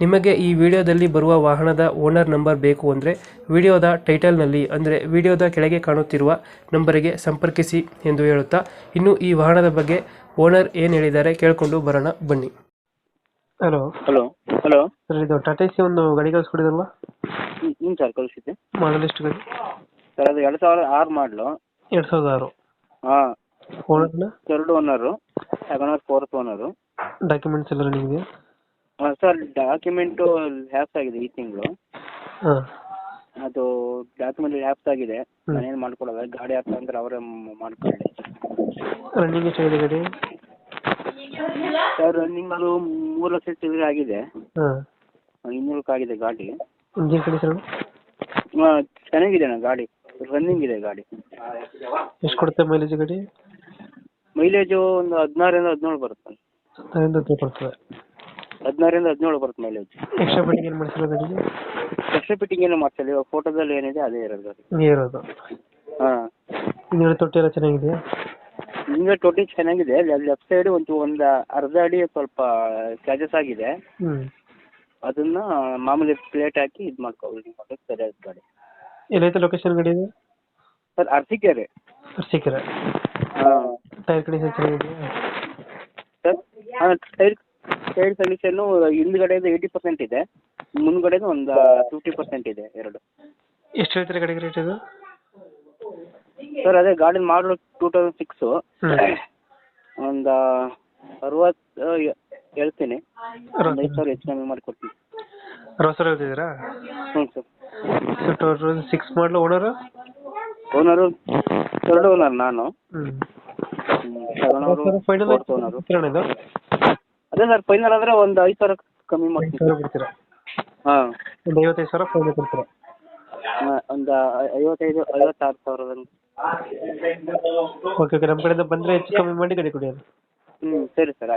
ನಿಮಗೆ ಈ ವಿಡಿಯೋದಲ್ಲಿ ಬರುವ ವಾಹನದ ಓನರ್ ನಂಬರ್ ಬೇಕು ಅಂದರೆ ವಿಡಿಯೋದ ಟೈಟಲ್ನಲ್ಲಿ ಅಂದರೆ ವಿಡಿಯೋದ ಕೆಳಗೆ ಕಾಣುತ್ತಿರುವ ನಂಬರಿಗೆ ಸಂಪರ್ಕಿಸಿ ಎಂದು ಹೇಳುತ್ತಾ ಇನ್ನು ಈ ವಾಹನದ ಬಗ್ಗೆ ಓನರ್ ಏನು ಹೇಳಿದ್ದಾರೆ ಕೇಳಿಕೊಂಡು ಬರೋಣ ಬನ್ನಿ. ಹಲೋ. ಹಲೋ. ಹಲೋ. ಸರ್ ಇದು ಟಾಟಾ ಸಿ ಒಂದು ಗಾಡಿ ಕಳಿಸ್ಕೊಡಿದಲ್ವಾ ಹ್ಞೂ ಸರ್ ಕಳಿಸಿದ್ದೆ. ಮಾಡಲ್ ಎಷ್ಟು ಗಾಡಿ? ಸರ್ ಅದು ಎರಡು ಸಾವಿರದ ಆರು ಮಾಡಲು. ಎರಡು ಸಾವಿರದ ಆರು. ಹಾಂ. ಓನರ್ನ third owner second owner fourth owner documents ಎಲ್ಲ ನಿಮಗೆ ಹಾಂ ಸರ್ ಡಾಕ್ಯುಮೆಂಟು ಲ್ಯಾಪ್ಸ್ ಆಗಿದೆ ಈ ತಿಂಗಳು. ಹಾಂ. ಅದು ಡಾಕ್ಯುಮೆಂಟ್ ಲ್ಯಾಪ್ಸ್ ಆಗಿದೆ. ನಾನೇನು ಮಾಡ್ಕೊಡಲ್ಲ ಗಾಡಿ ಹಾಕ್ತ ಅಂದ್ರೆ ಅವರೇ ಮಾಡ್ಕೊಳ್ಳಿ. ರನ್ನಿಂಗ್ ಎಷ್ಟಾಗಿದೆ ಗಾಡಿ? ಸರ್ ರನ್ನಿಂಗ್ ಅದು ಮೂರು ಲಕ್ಷ ಚಿಲ್ಲರೆ ಆಗಿದೆ. ಹಾಂ. ಇನ್ನೂರಕ್ಕೆ ಆಗಿದೆ ಗಾಡಿ. Engine condition? ಹಾಂ ಚೆನ್ನಾಗಿದೆ ಅಣ್ಣ ಗಾಡಿ. ರನ್ನಿಂಗ್ ಇದೆ ಗಾಡಿ. ಎಷ್ಟು ಕೊಡುತ್ತೆ ಮೈಲೇಜ್ ಗಾಡಿ? ಮೈಲೇಜು ಒಂದು ಹದಿನಾರರಿಂದ ಹದಿನೇಳು ಬರುತ್ತೆ. ಅದರಿಂದ ಹತ್ತು ಕೊಡ್ತದೆ. ಹದಿನಾರರಿಂದ ಹದಿನೇಳು ಬರುತ್ತೆ ಮೈಲೇಜ್ ಎಕ್ಸ್ಟ್ರಾ ಫಿಟ್ಟಿಂಗ್ ಏನು ಮಾಡಿಸಿಲ್ಲ ಗಾಡಿಗೆ ಎಕ್ಸ್ಟ್ರಾ ಫಿಟ್ಟಿಂಗ್ ಏನು ಮಾಡ್ಸಲ್ಲ ಇವಾಗ ಫೋಟೋದಲ್ಲಿ ಏನಿದೆ ಅದೇ ಇರೋದು ಗಾಡಿ ಹಿಂಗೆ ಇರೋದು ಹಾಂ. ಹಿಂದ್ಗಡೆ ತೊಟ್ಟಿ ಎಲ್ಲ ಚೆನ್ನಾಗಿದೆಯಾ? ಹಿಂಗೆ ತೊಟ್ಟಿ ಚೆನ್ನಾಗಿದೆ ಲೆಫ್ಟ್ ಸೈಡ್ ಒಂದು ಒಂದು ಅರ್ಧ ಅಡಿ ಸ್ವಲ್ಪ ಸ್ಕ್ರಾಚಸ್ ಆಗಿದೆ. ಹ್ಞೂ ಅದನ್ನ ಮಾಮೂಲಿ ಪ್ಲೇಟ್ ಹಾಕಿ ಇದು ಮಾಡ್ಕೊಳ್ಳಿ ಸರಿ ಆಯ್ತು ಗಾಡಿ ಎಲ್ಲೈತೆ ಲೊಕೇಶನ್ ಗಾಡಿ ಇದೆ? ಸರ್ ಅರ್ಸಿಕೆರೆ. ಅರ್ಸಿಕೆರೆ. ಹಾಂ. ಟೈರ್ ಕಂಡೀಷನ್ ಚೆನ್ನಾಗಿದೆಯಾ? ಸರ್ ಹಾಂ ಸೈಡ್ ಸೈಡ್ ಕಂಡೀಷನ್ನು ಹಿಂದ್ಗಡೆದು ಏಯ್ಟಿ ಪರ್ಸೆಂಟ್ ಇದೆ ಮುಂದ್ಗಡೆದು ಒಂದು ಫಿಫ್ಟಿ ಪರ್ಸೆಂಟ್ ಇದೆ ಎರಡು. ಎಷ್ಟು ಹೇಳ್ತೀರಿ ಗಾಡಿಗೆ ರೇಟ್ ಇದು? ಸರ್ ಅದೇ ಗಾಡಿ ಮಾಡಲು ಟೂ ತೌಸಂಡ್ ಸಿಕ್ಸು ಹ್ಮ್. ಒಂದು ಅರವತ್ತು ಹೇಳ್ತೀನಿ. ಒಂದು ಐದು ಸಾವಿರ ಹೆಚ್ಚು ಕಮ್ಮಿ ಮಾಡಿಕೊಡ್ತೀನಿ ಅರವತ್ತು ಸಾವಿರ ಹೇಳ್ತಿದ್ದೀರಾ? ಹ್ಞೂ ಸರ್. ಟೂ ತೌಸಂಡ್ ಸಿಕ್ಸ್ ಮಾಡಲು ಓನರು ಓನರು ಥರ್ಡ್ ಓನರ್ ನಾನು. ಸೆವೆನ್ ಅವರು ಫೈನಲ್ ಫೋರ್ತ್ ಓನರು ಅದೇ ಸರ್ ಫೈನಲ್ ಆದರೆ ಒಂದು ಐದು ಸಾವಿರ ಕಮ್ಮಿ ಐದು ಮಾಡ್ತೀನಿ. ಸಾವಿರ ಕೊಡ್ತೀರಾ ಹಾಂ. ಒಂದು ಐವತ್ತೈದು ಸಾವಿರ ಫೈನಲ್ ಕೊಡ್ತೀರಾ ಒಂದು ಐವತ್ತೈದು ಐವತ್ತಾರು ಸಾವಿರದಲ್ಲಿ. ಓಕೆ ಓಕೆ ನಮ್ಮ ಕಡೆಯಿಂದ ಬಂದರೆ ಹೆಚ್ಚು ಕಮ್ಮಿ ಮಾಡಿ ಗಾಡಿ ಕೊಡಿ ಹ್ಞೂ ಸರಿ ಸರ್